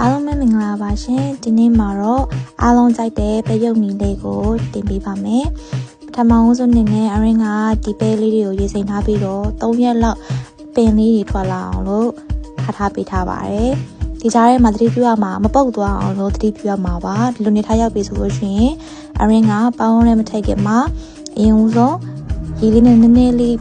အားလုံးပဲမင်္ဂလာပါရှင်ဒီနေ့မှာတော့အားလုံးကြိုက်တဲ့ပဲရုပ်မီလေးကိုတင်ပေးပါမယ်ပထမဦးဆုံးအနေနဲ့အရင်ကဒီပဲလေးတွေကိုရေးစိမ်ထားပြီးတော့3ရက်လောက်ပင်လေးတွေထွက်လာအောင်လို့ထားထားပေးထားပါတယ်ဒီကြားထဲမှာသတိပြုရမှာမပုတ်သွားအောင်လို့သတိပြုရမှာပါဒီလိုနေထားရောက်ပြီဆိုလို့ရှိရင်အရင်ကပေါင်းရဲမထိုက်ခင်မှာအရင်ဦးဆုံးရေလေးနဲ့နည်းနည်းလေး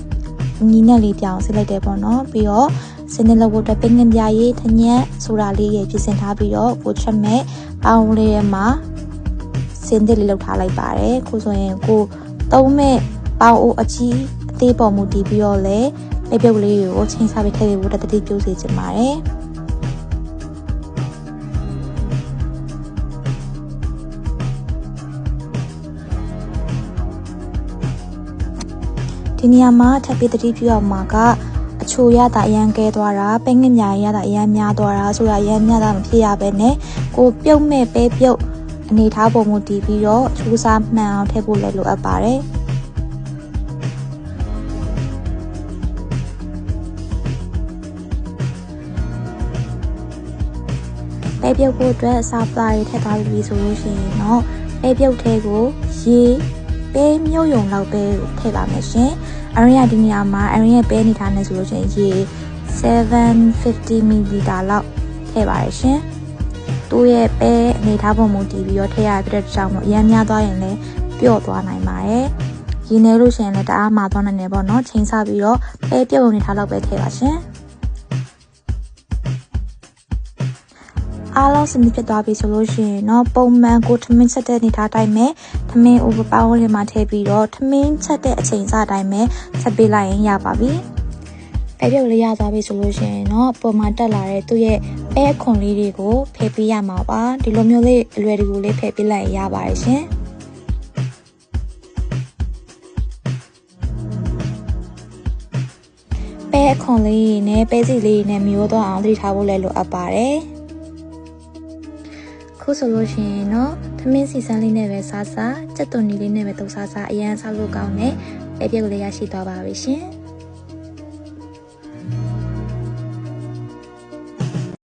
ညီနဲ့လေးပြောင်းဆစ်လိုက်တယ်ပေါ့နော်ပြီးတော့ စနေလောက်အတွက်ပင်ငင်ပြားရေးထညက်ဆိုတာလေးရေပြင်ဆင်ထားပြီးတော့ကိုချက်မဲ့ပေါင်းလေးထဲမှာစင်တစ်လေးလောက်ထားလိုက်ပါတယ်ခုဆိုရင်ကိုသုံးမဲ့ပေါင်းအိုးအကြီးအသေးပေါ်မူတည်ပြီးတော့လဲပဲပြုတ်လေးကိုချိန်စားပြီးထည့်ပေးဖို့တတိပြုစေချင်ပါတယ်ဒီနေရာမှာထပ်ပြီးတတိပြုအောင်မှာက အချိုရတာအရန်ကဲသွားတာပဲငင်ညာရတာအရန်များသွားတာဆိုတာအရန်များတာမဖြစ်ရပဲနဲ့ကိုပြုတ်မဲ့ပဲပြုတ်အနေထားပုံမူတည်ပြီးတော့အချိုးစားမှန်အောင်ထည့်ဖို့လည်းလိုအပ်ပါတယ်ပဲပြုတ်ဖို့အတွက်အစာပလာတွေထည့်ထားပြီးဆိုလို့ရှိရင်တော့ပဲပြုတ်ထဲကိုရေပဲမြုပ်ယုံလောက်ပဲထည့်ပါမယ်ရှင်။ အရင်ကဒီနေရာမှာအရင်ရဲ့ပဲနေထားနေဆိုလို့ရှိရင်ရေ750 ml လောက်ထည့်ပါရရှင်။သူ့ရဲ့ပဲအနေထားပုံမူတည်ပြီးတော့ထည့်ရတဲ့ကြောင့်မို့အရင်များသွားရင်လည်းပျော့သွားနိုင်ပါတယ်။ရင်းနေလို့ရှိရင်လည်းတအားမာသွားနိုင်တယ်ပေါ့နော်။ချိန်ဆပြီးတော့ပဲပြုတ်နေထားလောက်ပဲထည့်ပါရှင်။ အားလုံးစနစ်ဖြစ်သွားပြီဆိုလို့ရှိရင်တော့ပုံမှန်ကိုထမင်းချက်တဲ့အနေထားတိုင်းပဲထမင်း overpower လေးမှာထည့်ပြီးတော့ထမင်းချက်တဲ့အချိန်စတိုင်းပဲချက်ပေးလိုက်ရင်ရပါပြီပဲပြုတ်လေးရသွားပြီဆိုလို့ရှိရင်တော့ပုံမှန်တက်လာတဲ့သူ့ရဲ့ပဲအခွန်လေးတွေကိုဖယ်ပေးရမှာပါဒီလိုမျိုးလေးအလွယ်တကူလေးဖယ်ပေးလိုက်ရပါတယ်ရှင်ပဲအခွန်လေးနဲ့ပဲစီလေးနဲ့မျိုးတော့အောင်သတိထားဖို့လည်းလိုအပ်ပါတယ် ခုဆိုလို့ရှိရင်တော့သမင်းစီစမ်းလေးနဲ့ပဲစားစားကြက်သွန်နီလေးနဲ့ပဲတုပ်စားစားအရန်စားလို့ကောင်းတယ်အဲ့ပြက်ကိုလည်းရရှိသွားပါပြီရှင်